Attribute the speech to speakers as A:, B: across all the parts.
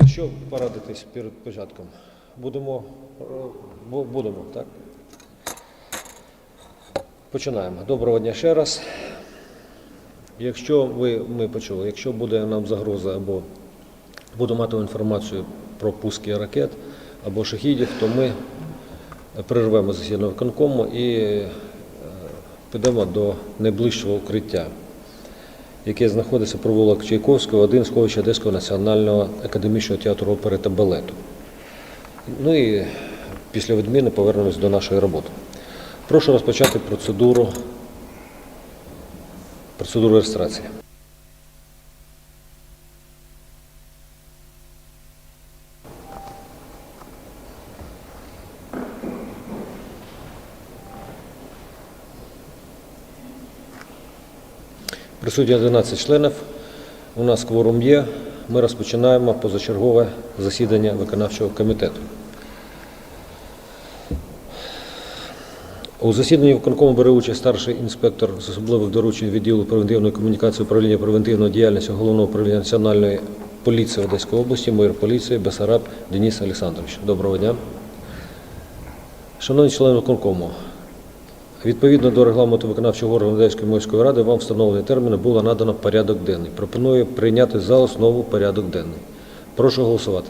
A: Е, Що порадитись перед початком? Будемо, будемо, так? Починаємо. Доброго дня ще раз. Якщо ви ми почули, якщо буде нам загроза або будемо мати інформацію про пуски ракет або шахідів, то ми перервемо засідання виконкому і е, підемо до найближчого укриття, яке знаходиться провулок Чайковського, один сховище Одеського національного академічного театру опери та балету. Ну і після відміни повернемось до нашої роботи. Прошу розпочати процедуру, процедуру реєстрації. Присутні 11 членів. У нас кворум є. Ми розпочинаємо позачергове засідання виконавчого комітету. У засіданні виконкому бере участь старший інспектор з особливих доручень відділу превентивної комунікації управління превентивної діяльності Головного управління Національної поліції Одеської області, майор поліції Бесараб Денис Олександрович. Доброго дня. Шановні члени виконкому, Відповідно до регламенту виконавчого органу Одеської міської ради, вам встановлені терміни було надано порядок денний. Пропоную прийняти за основу порядок денний. Прошу голосувати.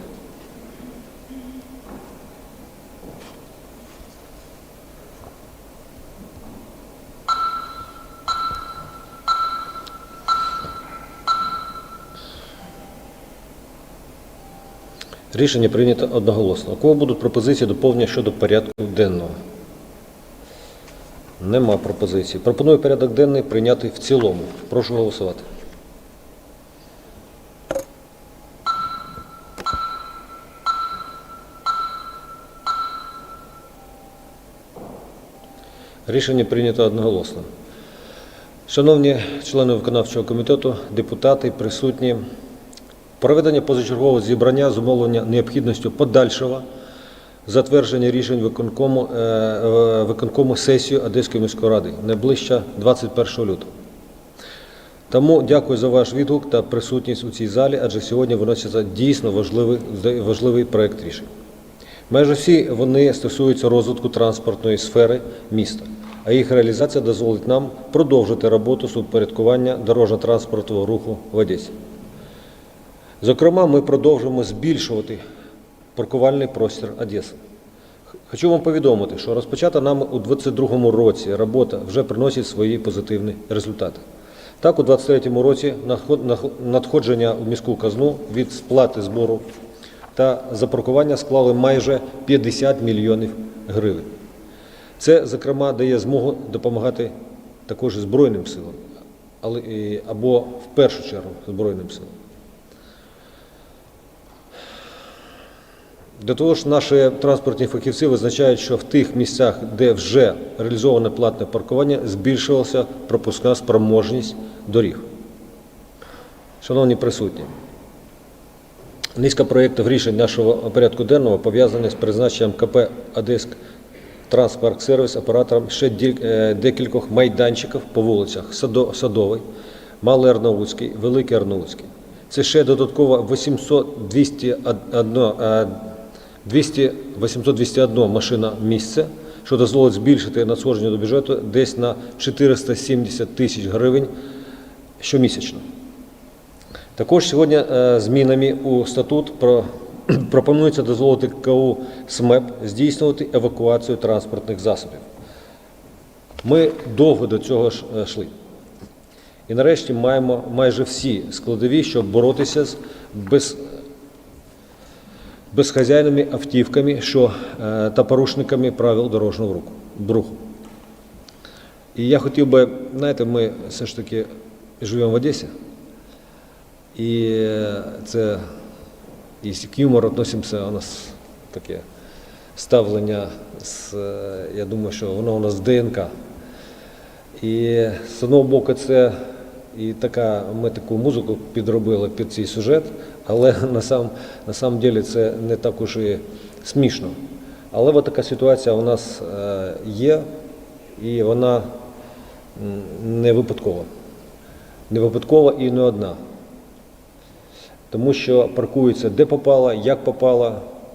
A: Рішення прийнято одноголосно. У кого будуть пропозиції доповнення щодо порядку денного? Нема пропозицій. Пропоную порядок денний прийняти в цілому. Прошу голосувати. Рішення прийнято одноголосно. Шановні члени виконавчого комітету, депутати, присутні, проведення позачергового зібрання зумовлення необхідністю подальшого затвердження рішень виконкому, е, е, виконкому сесію Одеської міської ради найближче 21 лютого. Тому дякую за ваш відгук та присутність у цій залі, адже сьогодні виноситься дійсно важливий, важливий проект рішень. Майже всі вони стосуються розвитку транспортної сфери міста, а їх реалізація дозволить нам продовжити роботу з упорядкування дорожньо-транспортного руху в Одесі. Зокрема, ми продовжуємо збільшувати паркувальний простір Одеси. Хочу вам повідомити, що розпочата нами у 2022 році робота вже приносить свої позитивні результати. Так, у 2023 році надходження у міську казну від сплати збору та запаркування склали майже 50 мільйонів гривень. Це, зокрема, дає змогу допомагати також Збройним силам, або в першу чергу Збройним силам. Для того ж наші транспортні фахівці визначають, що в тих місцях, де вже реалізоване платне паркування, збільшилася пропускна спроможність доріг. Шановні присутні, низка проєктів рішень нашого порядку денного пов'язаних з призначенням КП «Одеськ Транспорт Сервіс оператором ще е, декількох майданчиків по вулицях Садовий, Малий Арнаутський, Великий Арнаутський. Це ще додатково 800, 201, е, 200, 821 машина місце, що дозволить збільшити надходження до бюджету десь на 470 тисяч гривень щомісячно. Також сьогодні е, змінами у статут пропонується дозволити КУ СМЕП здійснювати евакуацію транспортних засобів. Ми довго до цього ж, е, йшли. І нарешті маємо майже всі складові, щоб боротися з без, безхазяйними автівками що, е, та порушниками правил дорожнього руху-. І я хотів би, знаєте, ми все ж таки живемо в Одесі. І це, якщо к юмору відносимося, у нас таке ставлення, з, е, я думаю, що воно у нас з ДНК. І з одного боку, це і така, ми таку музику підробили під цей сюжет, але на сам, на самом деле це не так уж і смішно. Але от така ситуація у нас е, є, і вона не випадкова. Не випадкова і не одна. тому що паркуються де попало, як попало,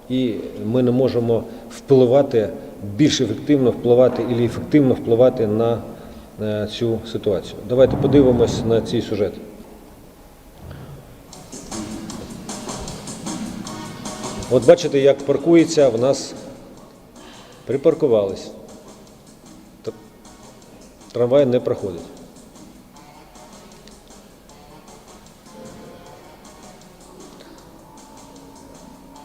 A: і ми не можемо впливати більш ефективно впливати і ефективно впливати на е, цю ситуацію. Давайте подивимось на цей сюжет. От бачите, як паркується в нас припаркувались. Трамвай не проходить.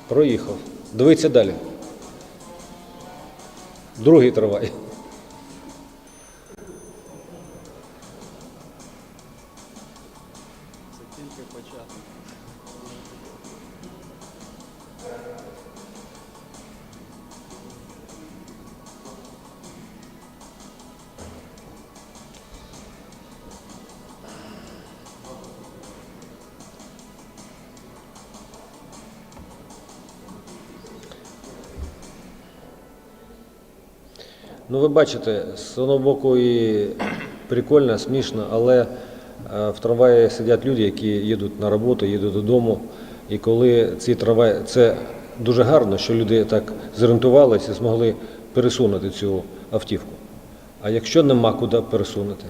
A: Проїхав. Дивіться далі. Другий трамвай. Ну, ви бачите, з одного боку і прикольно, смішно, але е, в трамваї сидять люди, які їдуть на роботу, їдуть додому. І коли ці трамваї, це дуже гарно, що люди так зорієнтувалися і змогли пересунути цю автівку. А якщо нема куди пересунути,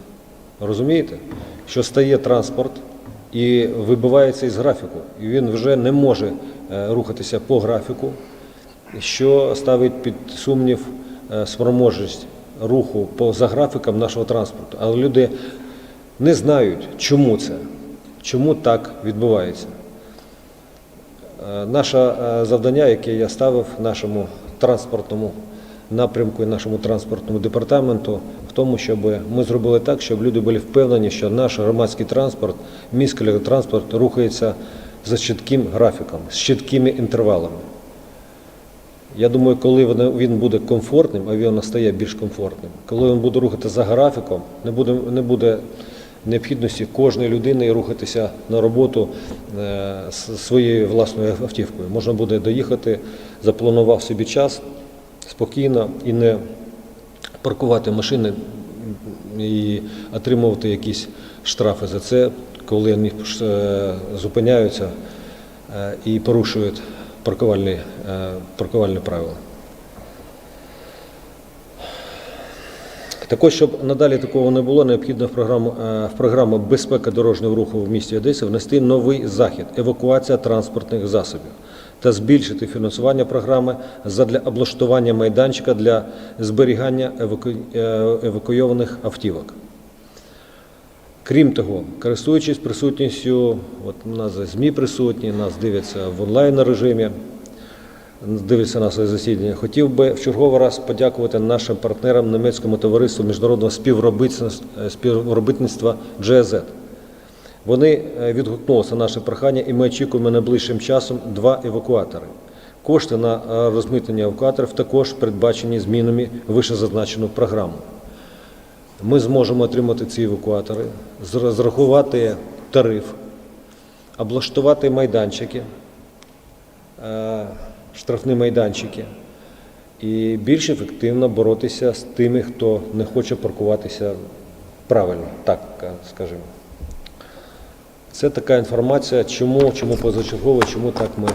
A: розумієте, що стає транспорт і вибивається із графіку, і він вже не може е, рухатися по графіку, що ставить під сумнів спроможність руху по за графіком нашого транспорту. Але люди не знають, чому це, чому так відбувається. Е, Наше е, завдання, яке я ставив нашому транспортному напрямку і нашому транспортному департаменту, в тому, щоб ми зробили так, щоб люди були впевнені, що наш громадський транспорт, міський електротранспорт рухається за чітким графіком, з чіткими інтервалами. Я думаю, коли він буде комфортним, а він стає більш комфортним, коли він буде рухати за графіком, не буде, не буде необхідності кожної людини рухатися на роботу е, з своєю власною автівкою. Можна буде доїхати, запланував собі час спокійно і не паркувати машини і отримувати якісь штрафи за це, коли вони е, зупиняються е, і порушують паркувальні, е, паркувальні правила. Також, щоб надалі такого не було, необхідно в програму, е, в програму безпека дорожнього руху в місті Одесі внести новий захід евакуація транспортних засобів та збільшити фінансування програми задля облаштування майданчика для зберігання еваку... е, евакуйованих автівок. Крім того, користуючись присутністю, от у нас ЗМІ присутні, нас дивляться в онлайн режимі, дивляться наше засідання. Хотів би в черговий раз подякувати нашим партнерам німецькому товариству міжнародного співробітництва, GZ. Вони е, відгукнулися на наше прохання, і ми очікуємо найближчим часом два евакуатори. Кошти на е, розмитнення евакуаторів також передбачені змінами вищезазначену програму. Ми зможемо отримати ці евакуатори, зр- зрахувати тариф, облаштувати майданчики, е, штрафні майданчики і більш ефективно боротися з тими, хто не хоче паркуватися правильно, так е, скажімо. Це така інформація, чому, чому позачергово, чому так ми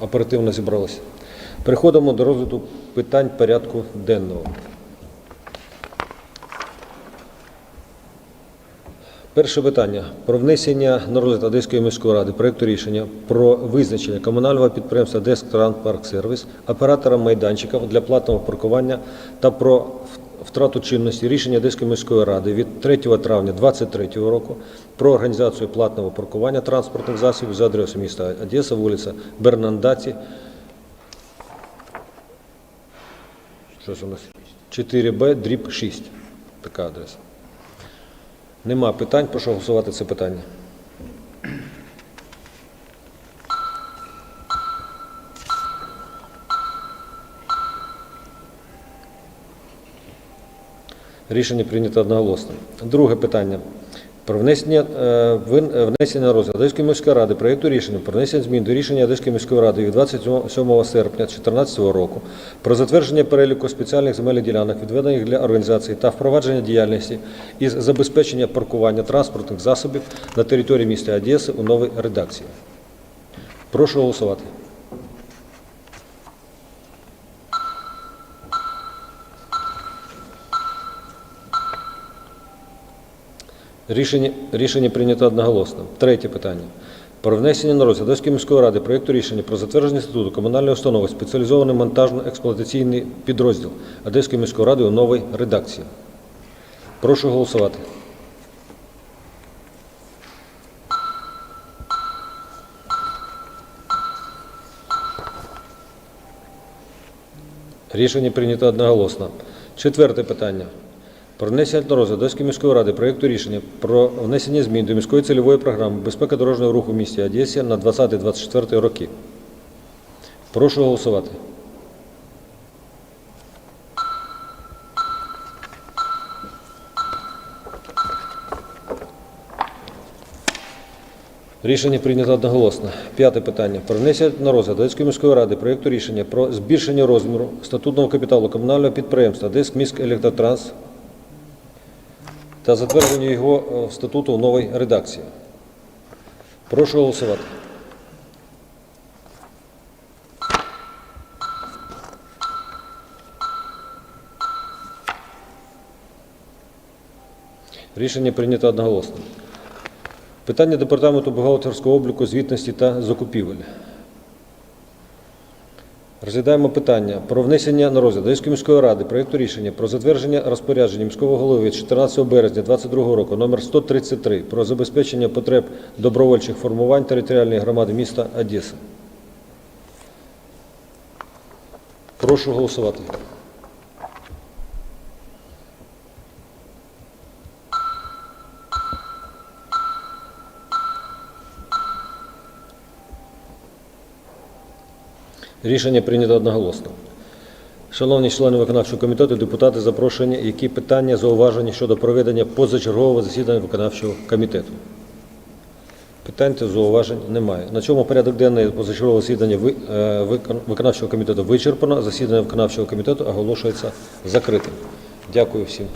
A: оперативно зібралися. Переходимо до розгляду питань порядку денного. Перше питання про внесення на розгляд Одеської міської ради проєкту рішення про визначення комунального підприємства «Десктранспарксервіс» оператором майданчиків для платного паркування та про втрату чинності рішення Одеської міської ради від 3 травня 2023 року про організацію платного паркування транспортних засобів за адресою міста Одеса, вулиця Бернандаті, що це у нас? 4Б, дріб 6. Така адреса. Нема питань, прошу голосувати це питання. Рішення прийнято одноголосно. Друге питання. Про внесення, е, е, внесення розгляд Одеської міської ради проєкту рішення про внесення змін до рішення Одеської міської ради від 27 серпня 2014 року про затвердження переліку спеціальних земельних ділянок, відведених для організації та впровадження діяльності із забезпечення паркування транспортних засобів на території міста Одеси у новій редакції. Прошу голосувати. Рішення, рішення прийнято одноголосно. Третє питання. Про внесення на розгляд Одеської міської ради проєкту рішення про затвердження статуту комунальної установи спеціалізований монтажно-експлуатаційний підрозділ Одеської міської ради у новій редакції. Прошу голосувати. Рішення прийнято одноголосно. Четверте питання. Про внесення на розгляд Одеської міської ради проєкту рішення про внесення змін до міської цільової програми безпека дорожнього руху в місті Одесі на 20-24 роки. Прошу голосувати. Рішення прийнято одноголосно. П'яте питання. Про внесення на розгляд Одеської міської ради проєкту рішення про збільшення розміру статутного капіталу комунального підприємства Одеськ Електротранс та затвердження його е, статуту в новій редакції. Прошу голосувати. Рішення прийнято одноголосно. Питання департаменту бухгалтерського обліку, звітності та закупівель. Розглядаємо питання про внесення на розгляд Одеської міської ради проєкту рішення про затвердження розпорядження міського голови від 14 березня 2022 року номер 133 про забезпечення потреб добровольчих формувань територіальної громади міста Одеси. Прошу голосувати. Рішення прийнято одноголосно. Шановні члени виконавчого комітету, депутати запрошені, які питання, зауваження щодо проведення позачергового засідання виконавчого комітету? Питань та зауважень немає. На цьому порядок денний позачергового засідання е, викон- виконавчого комітету вичерпано. Засідання виконавчого комітету оголошується закритим. Дякую всім.